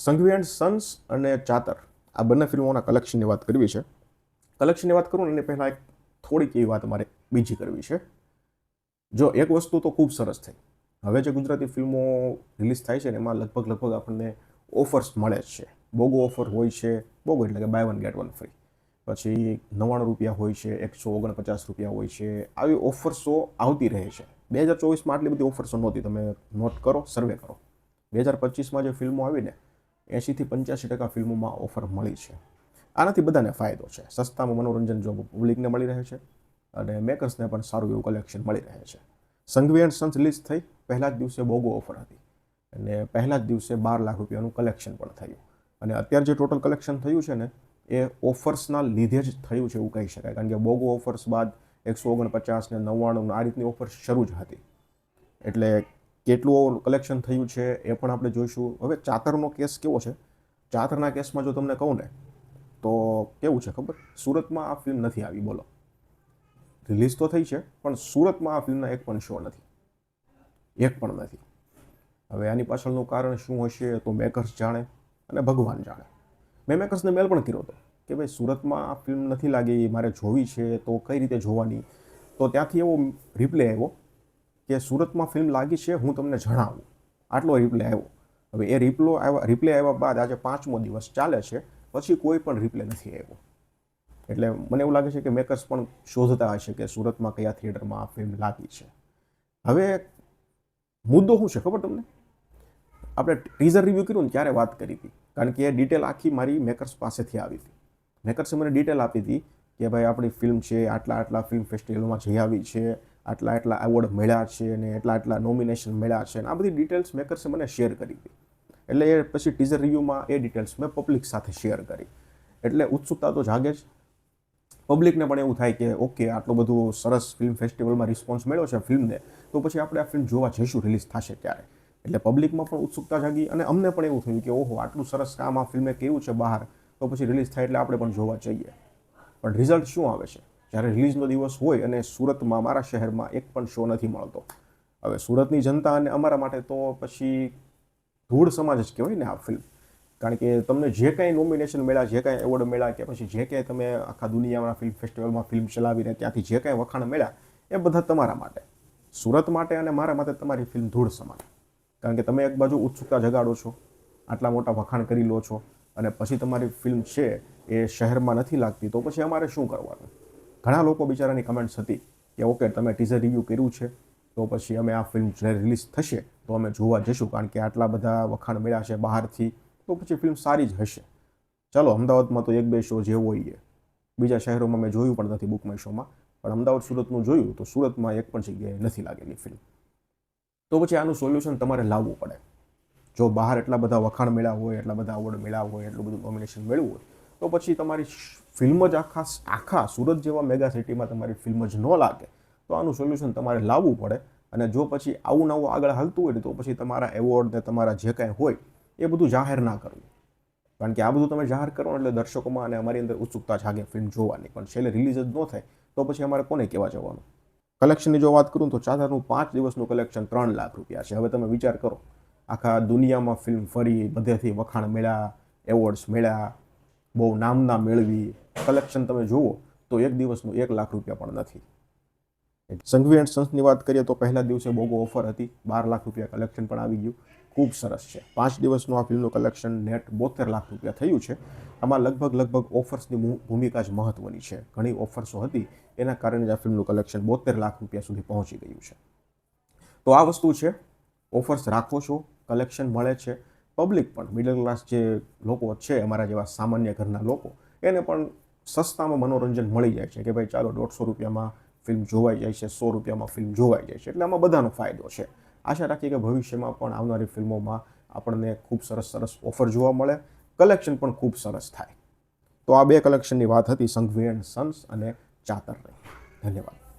Sanghvi and Sons અને ચાતર, આ બંને ફિલ્મોના કલેક્શનની વાત કરવી છે. કલેક્શનની વાત કરું ને, એની પહેલાં એક થોડીક એવી વાત મારે બીજી કરવી છે. જો એક વસ્તુ તો ખૂબ સરસ થઈ. હવે જે ગુજરાતી ફિલ્મો રિલીઝ થાય છે ને, એમાં લગભગ લગભગ આપણને ઓફર્સ મળે જ છે. બોગો ઓફર હોય છે બોગો એટલે કે buy one get one free પછી નવ્વાણું રૂપિયા હોય છે, એકસો ઓગણપચાસ રૂપિયા હોય છે, આવી ઓફર્સો આવતી રહે છે. બે હજાર ચોવીસમાં આટલી બધી ઓફર્સો નહોતી. તમે નોટ કરો સર્વે કરો. બે હજાર પચીસમાં જે ફિલ્મો આવીને એંશીથી પંચ્યાસી ટકા ફિલ્મોમાં ઓફર મળી છે. આનાથી બધાને ફાયદો છે. સસ્તામાં મનોરંજન જો પબ્લિકને મળી રહે છે અને મેકર્સને પણ સારું એવું કલેક્શન મળી રહે છે. સંઘવી એન્ડ સન્સ રિલીઝ થઈ, પહેલા જ દિવસે બોગો ઓફર હતી. અને પહેલા જ દિવસે બાર લાખ રૂપિયાનું કલેક્શન પણ થયું. અને અત્યારે જે ટોટલ કલેક્શન થયું છે ને, એ ઓફર્સના લીધે જ થયું છે એવું કહી શકાય. કારણ કે બોગો ઓફર્સ બાદ એકસો ઓગણપચાસ ને નવ્વાણું આ રીતની ઓફર શરૂ જ હતી. એટલે કેટલું કલેક્શન થયું છે એ પણ આપણે જોઈશું. હવે ચાતરનો કેસ કેવો છે? ચાતરના કેસમાં જો તમને કહું ને, તો કેવું છે ખબર? સુરતમાં આ ફિલ્મ નથી આવી, બોલો. રિલીઝ તો થઈ છે, પણ સુરતમાં આ ફિલ્મના એક પણ શો નથી. એક પણ નથી. હવે આની પાછળનું કારણ શું હશે તો મેકર્સ જાણે અને ભગવાન જાણે. મેં મેકર્સને મેલ પણ કર્યો હતો કે ભાઈ, સુરતમાં આ ફિલ્મ નથી લાગી, મારે જોવી છે, તો કઈ રીતે જોવાની? તો ત્યાંથી એવો રિપ્લે આવ્યો કે સુરતમાં ફિલ્મ લાગી છે, હું તમને જણાવું. આટલો રિપ્લે આવ્યો. હવે એ રિપ્લો આવ્યા રિપ્લે આવ્યા બાદ આજે પાંચમો દિવસ ચાલે છે, પછી કોઈ પણ રિપ્લે નથી આવ્યો. એટલે મને એવું લાગે છે કે મેકર્સ પણ શોધતા હશે કે સુરતમાં કયા થિયેટરમાં આ ફિલ્મ લાગી છે. હવે મુદ્દો શું છે ખબર તમને? આપણે ટીઝર રિવ્યૂ કર્યું ને ત્યારે વાત કરી હતી. કારણ કે એ ડિટેલ આખી મારી મેકર્સ પાસેથી આવી હતી. મેકર્સે મને ડિટેલ આપી હતી કે ભાઈ આપણી ફિલ્મ છે આટલા આટલા ફિલ્મ ફેસ્ટિવલમાં જઈ આવી છે આટલા આટલા એવોર્ડ મળ્યા છે અને એટલા આટલા નોમિનેશન મળ્યા છે. અને આ બધી ડિટેલ્સ મેકર્સે મને શેર કરી હતી એટલે એ પછી ટીઝર રિવ્યૂમાં એ ડિટેલ્સ મેં પબ્લિક સાથે શેર કરી. એટલે ઉત્સુકતા તો જાગે જ. પબ્લિકને પણ એવું થાય કે ઓકે આટલું બધું સરસ ફિલ્મ ફેસ્ટિવલમાં રિસ્પોન્સ મળ્યો છે ફિલ્મને તો પછી આપણે આ ફિલ્મ જોવા જઈશું રિલીઝ થશે ત્યારે. એટલે પબ્લિકમાં પણ ઉત્સુકતા જાગી અને અમને પણ એવું થયું કે, ઓહો, આટલું સરસ કામ આ ફિલ્મે કેવું છે બહાર. તો પછી રિલીઝ થાય એટલે આપણે પણ જોવા જઈએ. પણ રિઝલ્ટ શું આવે છે? જ્યારે રિલીઝનો દિવસ હોય અને સુરતમાં મારા શહેરમાં એક પણ શો નથી મળતો. હવે સુરતની જનતા અને અમારા માટે તો પછી ધૂળ સમાજ જ કહેવાય ને આ ફિલ્મ કારણ કે તમને જે કાંઈ નોમિનેશન મળ્યા, જે કાંઈ એવોર્ડ મળ્યા કે પછી જે કાંઈ તમે આખા દુનિયામાં ફિલ્મ ફેસ્ટિવલમાં ફિલ્મ ચલાવીને ત્યાંથી જે કાંઈ વખાણ મળ્યા, એ બધા તમારા માટે. સુરત માટે અને મારા માટે તમારી ફિલ્મ ધૂળ સમાન કારણ કે તમે એક બાજુ ઉત્સુકતા જગાડો છો, આટલા મોટા વખાણ કરી લો છો અને પછી તમારી ફિલ્મ છે એ શહેરમાં નથી લાગતી, તો પછી અમારે શું કરવાનું? ઘણા લોકો બિચારાની કમેન્ટ્સ હતી કે, ઓકે, તમે ટીઝર રિવ્યૂ કર્યું છે, તો પછી અમે આ ફિલ્મ જ્યારે રિલીઝ થશે, તો અમે જોવા જઈશું, કારણ કે આટલા બધા વખાણ મળ્યા છે બહારથી, તો પછી ફિલ્મ સારી જ હશે. ચાલો, અમદાવાદમાં તો એક બે શો જેવો હોય બીજા શહેરોમાં મેં જોયું પણ નથી બુક માય શોમાં પણ અમદાવાદ સુરતનું જોયું, તો સુરતમાં એક પણ જગ્યાએ નથી લાગેલી ફિલ્મ તો પછી આનું સોલ્યુશન તમારે લાવવું પડે. જો બહાર એટલા બધા વખાણ મળ્યા હોય, એટલા બધા અવોર્ડ મળ્યા હોય, એટલું બધું નોમિનેશન મેળવ્યું હોય તો પછી તમારી ફિલ્મ જ આખા આખા સુરત જેવા મેગા સિટીમાં તમારી ફિલ્મ જ ન લાગે. તો આનું સોલ્યુશન તમારે લાવવું પડે અને જો પછી આવું નવું આગળ હાલતું હોય ને તો પછી તમારા એવોર્ડ ને તમારા જે કાંઈ હોય, એ બધું જાહેર ના કરવું. કારણ કે આ બધું તમે જાહેર કરો એટલે દર્શકોમાં અને અમારી અંદર ઉત્સુકતા જાગે ફિલ્મ જોવાની. પણ છેલ્લે રિલીઝ જ ન થાય, તો પછી અમારે કોને કહેવા જવાનું? કલેક્શનની જો વાત કરું તો ચાદરનું પાંચ દિવસનું કલેક્શન ત્રણ લાખ રૂપિયા છે. હવે તમે વિચાર કરો, આખા દુનિયામાં ફિલ્મ ફરી બધેથી વખાણ મળ્યા એવોર્ડ્સ મળ્યા બહુ નામના મેળવી કલેક્શન તમે જુઓ, તો એક દિવસનું એક લાખ રૂપિયા પણ નથી. સંઘવી એન્ડ સન્સની વાત કરીએ તો પહેલા દિવસે બહુ ઓફર હતી, બાર લાખ રૂપિયા કલેક્શન પણ આવી ગયું. ખૂબ સરસ છે. પાંચ દિવસનું આ ફિલ્મનું કલેક્શન નેટ બોતેર લાખ રૂપિયા થયું છે. આમાં લગભગ લગભગ ઓફર્સની ભૂમિકા જ મહત્વની છે. ઘણી ઓફર્સો હતી, એના કારણે જ આ ફિલ્મનું કલેક્શન બોતેર લાખ રૂપિયા સુધી પહોંચી ગયું છે. તો આ વસ્તુ છે. ઓફર્સ રાખો છો કલેક્શન મળે છે. પબ્લિક પણ મિડલ ક્લાસ જે લોકો છે, અમારા જેવા સામાન્ય ઘરના લોકો, એને પણ સસ્તામાં મનોરંજન મળી જાય છે કે ભાઈ ચાલો દોઢસો રૂપિયામાં ફિલ્મ જોવાઈ જાય છે, સો રૂપિયામાં ફિલ્મ જોવાઈ જાય છે. એટલે આમાં બધાનો ફાયદો છે. આશા રાખીએ કે ભવિષ્યમાં પણ આવનારી ફિલ્મોમાં આપણને ખૂબ સરસ સરસ ઓફર જોવા મળે. કલેક્શન પણ ખૂબ સરસ થાય. તો આ બે કલેક્શનની વાત હતી સંઘવી એન્ડ સન્સ અને ચાતર ધન્યવાદ.